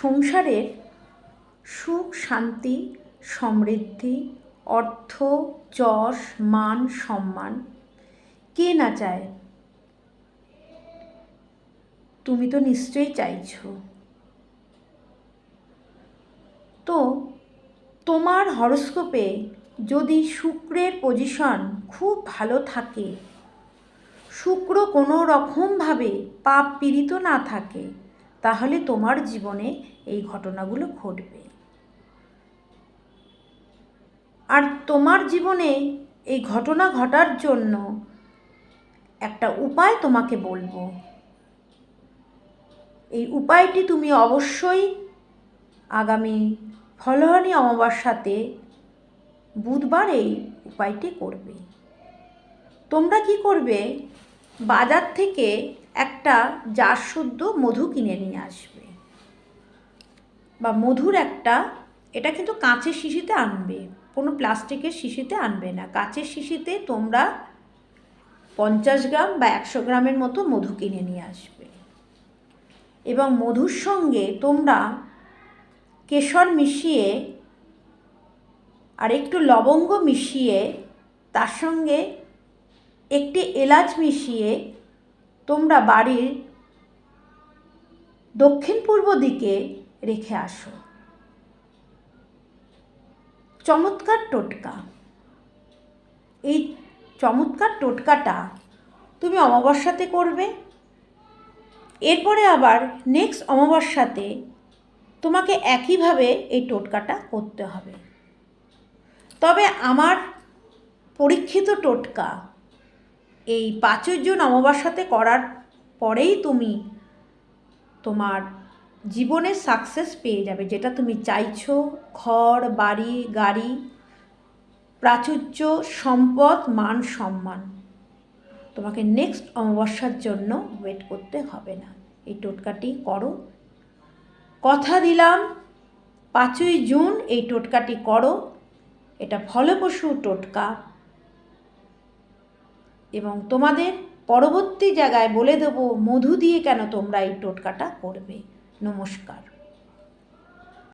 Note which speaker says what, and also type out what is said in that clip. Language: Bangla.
Speaker 1: সংসারের সুখ, শান্তি, সমৃদ্ধি, অর্থ, যশ, মান, সম্মান, কে না চায়? তুমি তো নিশ্চয়ই চাইছ। তো তোমার হরস্কোপে যদি শুক্রের পজিশন খুব ভালো থাকে, শুক্র কোনো রকমভাবে পাপ পীড়িত না থাকে তাহলে তোমার জীবনে এই ঘটনাগুলো ঘটবে। আর তোমার জীবনে এই ঘটনা ঘটার জন্য একটা উপায় তোমাকে বলব। এই উপায়টি তুমি অবশ্যই আগামী ফলহানি অমাবস্যাতে বুধবার এই উপায়টি করবে। তোমরা কি করবে? বাজার থেকে একটা জার শুদ্ধ মধু কিনে নিয়ে আসবে। বা মধুর একটা, এটা কিন্তু কাঁচের শিশিতে আনবে, কোনো প্লাস্টিকের শিশিতে আনবে না। কাঁচের শিশিতে তোমরা পঞ্চাশ গ্রাম বা একশো গ্রামের মতো মধু কিনে নিয়ে আসবে। এবং মধুর সঙ্গে তোমরা কেশর মিশিয়ে আর একটু লবঙ্গ মিশিয়ে, তার সঙ্গে একটি এলাচ মিশিয়ে তোমরা বাড়ির দক্ষিণ পূর্ব দিকে রেখে আসো। চমৎকার টোটকা। এই চমৎকার টোটকাটা তুমি অমাবস্যাতে করবে। এরপরে আবার নেক্সট অমাবস্যাতে তোমাকে একইভাবে এই টোটকাটা করতে হবে। তবে আমার পরীক্ষিত টোটকা এই জুন অমাবস্যাতে করার পরেই তুমি তোমার জীবনে সাকসেস পেয়ে যাবে। যেটা তুমি চাইছো, ঘর, বাড়ি, গাড়ি, প্রাচুর্য, সম্পদ, মান, সম্মান। তোমাকে নেক্সট অমাবস্যার জন্য ওয়েট করতে হবে না। এই টোটকাটি করো। কথা দিলাম, পাঁচই জুন এই টোটকাটি করো। এটা ফলপ্রসূ টোটকা। এবং তোমাদের পরবর্তী জায়গায় বলে দেবো মধু দিয়ে কেন তোমরা এই টোটকাটা করবে? নমস্কার।